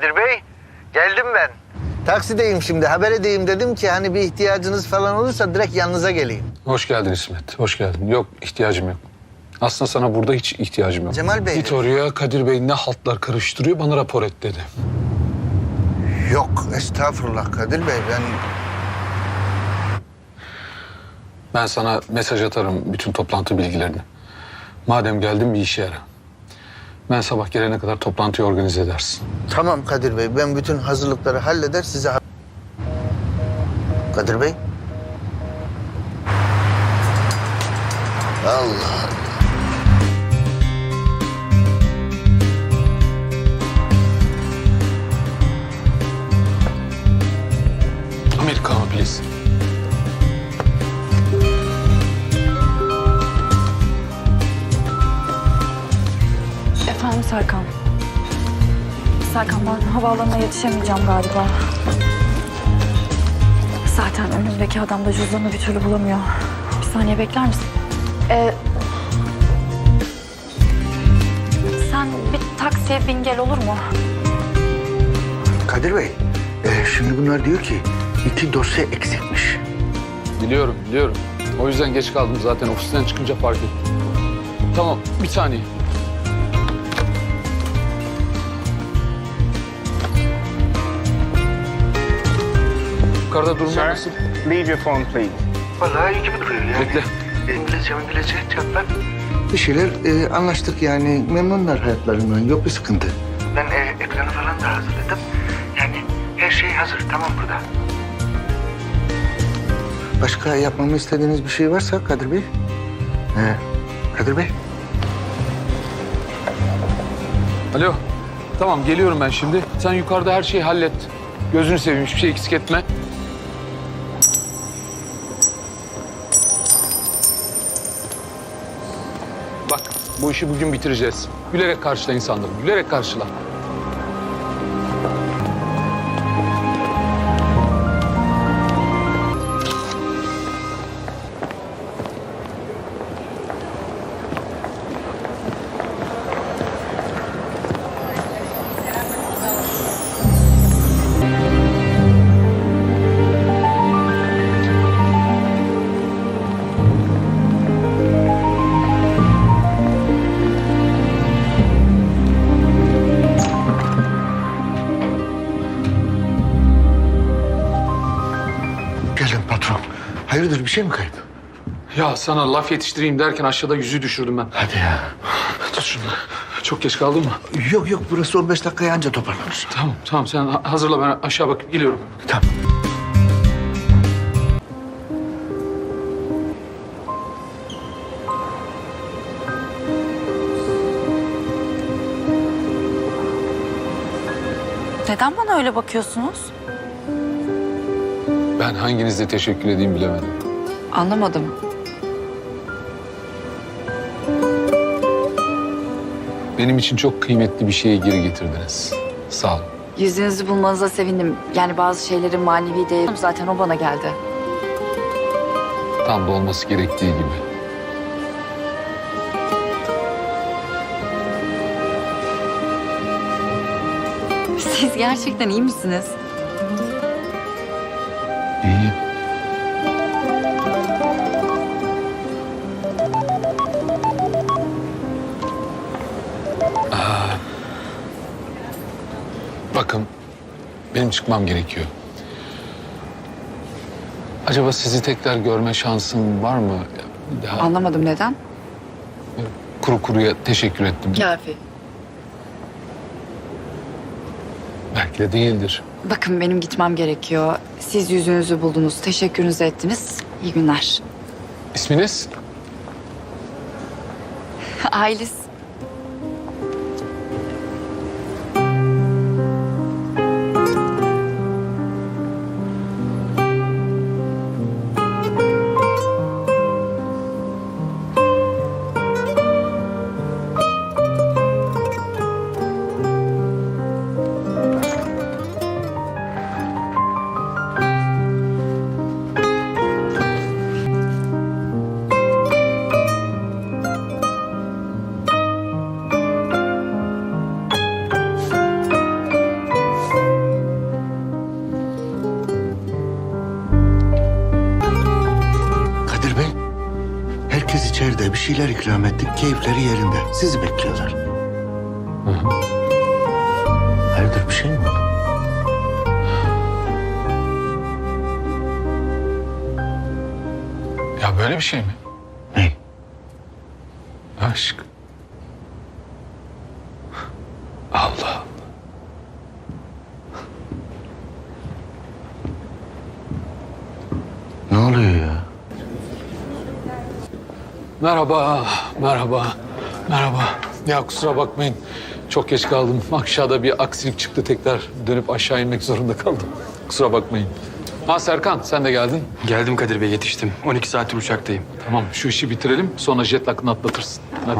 Kadir Bey. Geldim ben. Taksideyim şimdi. Haber edeyim dedim ki hani bir ihtiyacınız falan olursa direkt yanınıza geleyim. Hoş geldin İsmet. Hoş geldin. Yok ihtiyacım yok. Aslında sana burada hiç ihtiyacım yok. Cemal Bey. Git oraya Kadir Bey ne haltlar karıştırıyor bana rapor et dedi. Yok estağfurullah Kadir Bey ben... Ben sana mesaj atarım bütün toplantı bilgilerini. Madem geldin bir işe yara. Ben sabah gelene kadar toplantıyı organize edersin. Tamam Kadir Bey ben bütün hazırlıkları halleder size... Kadir Bey. Allah Allah. Americano please. Serkan ben havaalanına yetişemeyeceğim galiba. Zaten önümdeki adam da cüzdanını bir türlü bulamıyor. Bir saniye bekler misin? Ee, sen bir taksiye bin gel olur mu? Kadir Bey e, şimdi bunlar diyor ki iki dosya eksikmiş. Biliyorum biliyorum. O yüzden geç kaldım zaten ofisten çıkınca fark ettim. Tamam bir saniye. Yukarıda durumlar Sir, nasıl? leave your phone, please. Vallahi iyi gibi duruyor ya. Bekle. İngilizce İngilizce çatlar. Bir şeyler e, anlaştık yani memnunlar hayatlarından yok bir sıkıntı. Ben e, ekranı falan da hazırladım. Yani her şey hazır tamam burada. Başka yapmamı istediğiniz bir şey varsa Kadir Bey? He, Kadir Bey? Alo. Tamam geliyorum ben şimdi. Sen yukarıda her şeyi hallet. Gözünü seveyim hiçbir şey eksik etme. Bu işi bugün bitireceğiz. Gülerek karşıla insanları. Gülerek karşıla. Gelin patron. Hayırdır bir şey mi kayıp? Ya sana laf yetiştireyim derken aşağıda yüzü düşürdüm ben. Hadi ya. Tut şunu. Çok geç kaldın mı? Yok yok burası 15 dakikaya anca toparlanır. Tamam tamam sen ha- hazırla ben aşağı bakıp geliyorum. Tamam. Neden bana öyle bakıyorsunuz? Ben hanginizle teşekkür edeyim bilemedim. Anlamadım. Benim için çok kıymetli bir şeyi geri getirdiniz. Sağ olun. Yüzünüzü bulmanıza sevindim. Yani bazı şeylerin manevi değeri zaten o bana geldi. Tam da olması gerektiği gibi. Siz gerçekten iyi misiniz? Benim çıkmam gerekiyor. Acaba sizi tekrar görme şansım var mı? Daha Anlamadım neden? kuru kuruya teşekkür ettim. Kafi. Belki de değildir. Bakın benim gitmem gerekiyor. Siz yüzünüzü buldunuz, teşekkürünüzü ettiniz. İyi günler. İsminiz? Ailis. De bir şeyler ikram ettik. Keyifleri yerinde. Sizi bekliyorlar. Hı hı. Hayırdır bir şey mi? Ya böyle bir şey mi? Ne? Aşk. Allah. Ne oluyor ya? Merhaba, merhaba, merhaba. Ya kusura bakmayın. Çok geç kaldım. Aşağıda bir aksilik çıktı. Tekrar dönüp aşağı inmek zorunda kaldım. Kusura bakmayın. Ha Serkan sen de geldin. Geldim Kadir Bey yetiştim. 12 saattir uçaktayım. Tamam şu işi bitirelim. Sonra jet lag'ını atlatırsın. Hadi.